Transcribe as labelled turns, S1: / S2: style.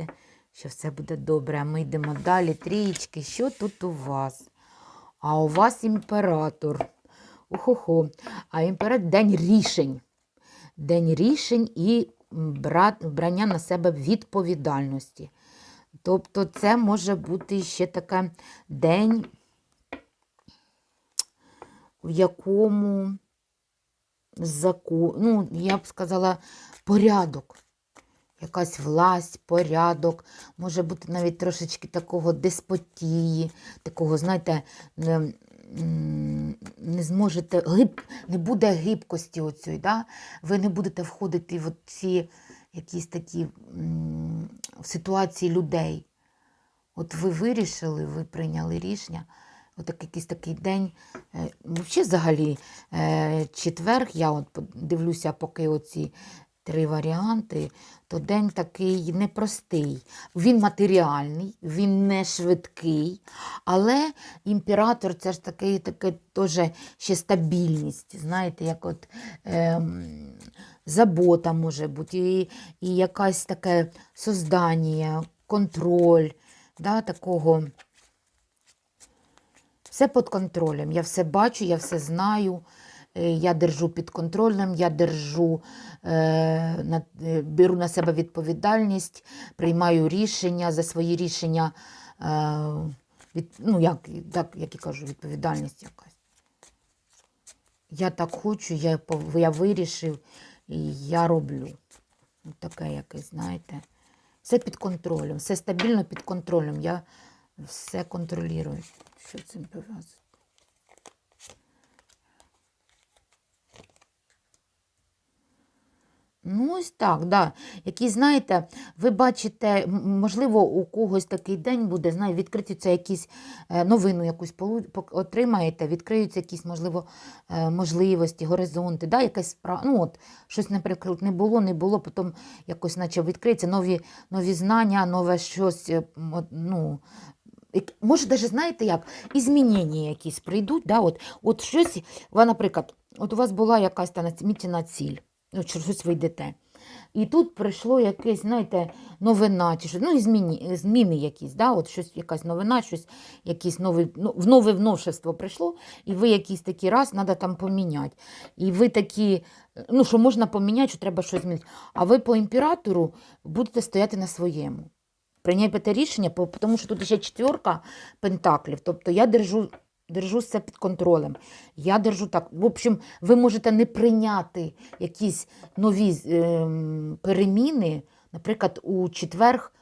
S1: вірте, що все буде добре. А ми йдемо далі. Трієчки, що тут у вас? А у вас імператор. Ухо-хо. А імператор день рішень. День рішень і брання на себе відповідальності. Тобто, це може бути ще таке день, в якому закон, ну, я б сказала, порядок. Якась власть, порядок, може бути навіть трошечки такого деспотії, такого, знаєте, не, не зможете, гиб, не буде гибкості оцій, да? ви не будете входити в ці якісь такі м, ситуації людей. От ви вирішили, ви прийняли рішення. От якийсь такий день. Е, Взагалі, е, четверг, я от дивлюся, поки оці три варіанти, то день такий непростий. Він матеріальний, він не швидкий, але імператор це ж такий, таке теж ще стабільність. Знаєте, як от ем, забота може бути, і, і якась таке создання, контроль, да, такого. Все під контролем. Я все бачу, я все знаю. Е, Я держу під контролем, я держу, е, е, беру на себе відповідальність, приймаю рішення за свої рішення, від, ну, як, так, як я кажу, відповідальність якась. Я так хочу, я, я вирішив, і я роблю. Таке якесь, знаєте. Все під контролем, все стабільно під контролем. Я все контролюю. Що цим пов'язано? Ну, ось так, да. Які, знаєте, ви бачите, можливо, у когось такий день буде, знає, відкриються якісь е, новину якусь отримаєте, відкриються якісь, можливо, е, можливості, горизонти, да, якась. Ну, от, щось, наприклад, не було, не було, потім якось наче відкриється нові, нові знання, нове щось, е, ну, може, навіть знаєте як, і змінення якісь прийдуть, да, от, от щось, наприклад, от у вас була якась та намічена ціль, щось ви йдете. І тут прийшло якесь, знаєте, новина, чи щось, ну, і зміни, зміни якісь, да, от щось, якась новина, щось, якісь нові, ну, нове вновшество прийшло, і ви якийсь такий раз треба там поміняти. І ви такі, ну, що можна поміняти, що треба щось змінити. А ви по імператору будете стояти на своєму прийняти рішення, тому що тут ще четверка пентаклів. Тобто я держу, держу все під контролем. Я держу так. В общем, ви можете не прийняти якісь нові е, переміни, наприклад, у четверг